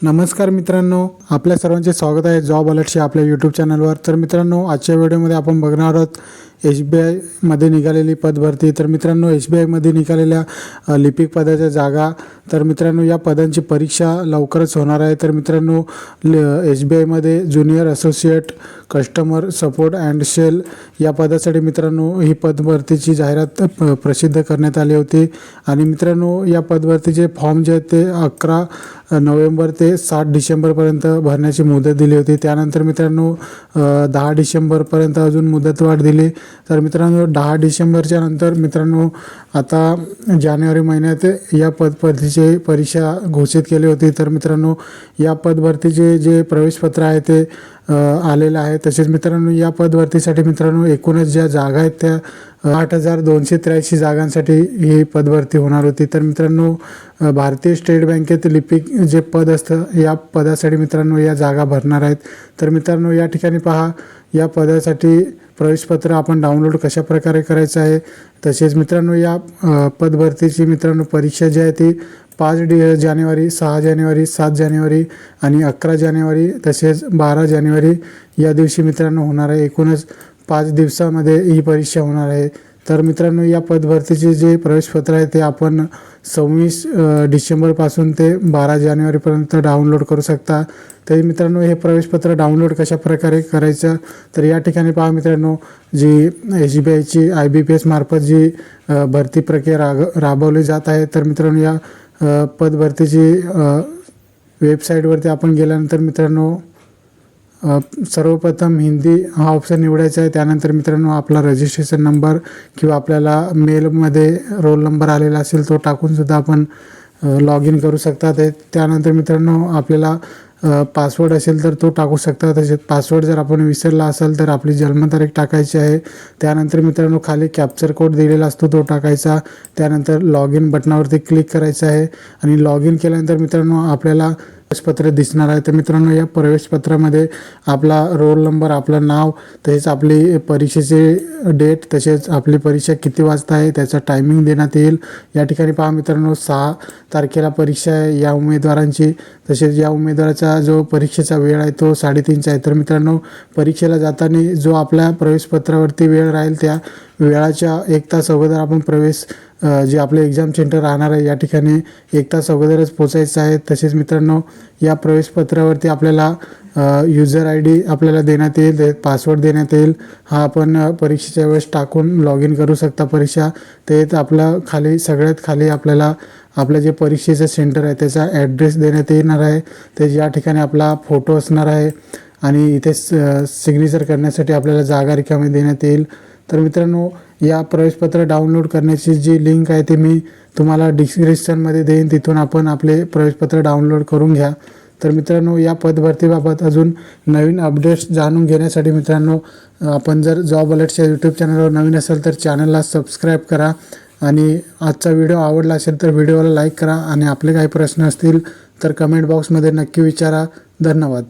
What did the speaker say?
नमस्कार मित्रांनो आपल्या सर्वांचे स्वागत आहे जॉब अलर्टशी आपल्या यूट्यूब चॅनलवर तर मित्रांनो आजच्या व्हिडिओमध्ये आपण बघणार आहोत एस बी आयमध्ये निघालेली पदभरती तर मित्रांनो एस बी आयमध्ये निघालेल्या लिपिक पदाच्या जागा. तर मित्रांनो या पदांची परीक्षा लवकरच होणार आहे. तर मित्रांनो एस बी आयमध्ये junior associate customer support and sale या पदासाठी मित्रांनो ही पदभरतीची जाहिरात प- प्रसिद्ध करण्यात आली होती. आणि मित्रांनो या पदभरतीचे फॉर्म जे आहेत ते अकरा नोव्हेंबर ते सात डिसेंबरपर्यंत भरण्याची मुदत दिली होती. त्यानंतर मित्रांनो दहा डिसेंबरपर्यंत अजून मुदतवाढ दिली. तर मित्रांनो दहा डिसेंबरच्या नंतर मित्रांनो आता जानेवारी महिन्यात या पदभरतीचे परीक्षा घोषित केली होती. तर मित्रांनो या पदभरतीचे जे प्रवेशपत्र आहे ते आलेलं आहे. तसेच मित्रांनो या पदभरतीसाठी मित्रांनो एकूणच ज्या जागा आहेत त्या आठ हजार दोनशे त्र्याऐंशी जागांसाठी ही पदभरती होणार होती. तर मित्रांनो भारतीय स्टेट बँकेत लिपिक जे पद असतं या पदासाठी मित्रांनो या जागा भरणार आहेत. तर मित्रांनो या ठिकाणी पहा या पदासाठी प्रवेशपत्र आपण डाउनलोड कशा प्रकारे करायचं आहे? तसेच मित्रांनो या पदभरतीची मित्रांनो परीक्षा जी आहे ती पाच डि जानेवारी सहा जानेवारी सात जानेवारी आणि अकरा जानेवारी तसेच बारा जानेवारी या दिवशी मित्रांनो होणार आहे. एकूणच पाच दिवसामध्ये ही परीक्षा होणार आहे. तर मित्रांनो या पदभरतीचे जे प्रवेशपत्र आहे ते आपण सव्वीस डिसेंबरपासून ते बारा जानेवारीपर्यंत डाउनलोड करू शकता. तरी मित्रांनो हे प्रवेशपत्र डाउनलोड कशा प्रकारे करायचं? तर या ठिकाणी पहा मित्रांनो जी एस बी आयची आय बी पी एस मार्फत जी भरती प्रक्रिया राग राबवली जात आहे तर मित्रांनो या पदभरतीची वेबसाईटवरती आपण गेल्यानंतर मित्रांनो सर्वप्रथम हिंदी हा ऑप्शन निवडायचा आहे. त्यानंतर मित्रांनो आपला रजिस्ट्रेशन नंबर किंवा आपल्याला मेलमध्ये रोल नंबर आलेला असेल तो टाकूनसुद्धा आपण लॉग इन करू शकता. ते त्यानंतर मित्रांनो आपल्याला पासवर्ड असेल तर तो टाकू शकता. तसेच पासवर्ड जर आपण विसरला असेल तर आपली जन्मतारीख टाकायची आहे. त्यानंतर मित्रांनो खाली कॅप्चर कोड दिलेला असतो तो टाकायचा. त्यानंतर लॉग इन बटनावरती क्लिक करायचं आहे. आणि लॉग इन केल्यानंतर मित्रांनो आपल्याला प्रवेशपत्र दिसणार आहे. तर मित्रांनो या प्रवेशपत्रामध्ये आपला रोल नंबर आपलं नाव तसेच आपली परीक्षेचे डेट तसेच आपली परीक्षा किती वाजता आहे त्याचा टायमिंग देण्यात येईल. या ठिकाणी पहा मित्रांनो सहा तारखेला परीक्षा आहे या उमेदवारांची. तसेच या उमेदवाराचा जो परीक्षेचा वेळ आहे तो साडेतीनचा आहे. तर मित्रांनो परीक्षेला जाताना जो आपल्या प्रवेशपत्रावरती वेळ राहील त्या वेळाच्या एक तास अगोदर आपण प्रवेश जे आपले एक्झाम सेंटर राहणार आहे या ठिकाणी एक तास अगोदरच पोचायचं आहे. तसेच मित्रांनो या प्रवेशपत्रावरती आपल्याला युजर आय डी आपल्याला देण्यात येईल ते पासवर्ड देण्यात येईल. हा आपण परीक्षेच्या वेळेस टाकून लॉग इन करू शकता परीक्षा. ते आपलं खाली सगळ्यात खाली आपल्याला आपलं जे परीक्षेचं सेंटर आहे त्याचा ॲड्रेस देण्यात येणार आहे. ते या ठिकाणी आपला फोटो असणार आहे आणि इथे सिग्नेचर करण्यासाठी आपल्याला जागा रिकामी देण्यात येईल. तर मित्रांनो या प्रवेशपत्र डाउनलोड करण्याची जी लिंक आहे ती मी तुम्हाला डिस्क्रिप्शनमध्ये देईन. तिथून आपण आपले प्रवेशपत्र डाउनलोड करून घ्या. तर मित्रांनो या पदभरतीबाबत अजून नवीन अपडेट्स जाणून घेण्यासाठी मित्रांनो आपण जर जॉब अलर्टच्या यूट्यूब चॅनलवर नवीन असेल तर चॅनलला सबस्क्राईब करा. आणि आजचा व्हिडिओ आवडला असेल तर व्हिडिओला लाईक करा. आणि आपले काही प्रश्न असतील तर कमेंट बॉक्समध्ये नक्की विचारा. धन्यवाद.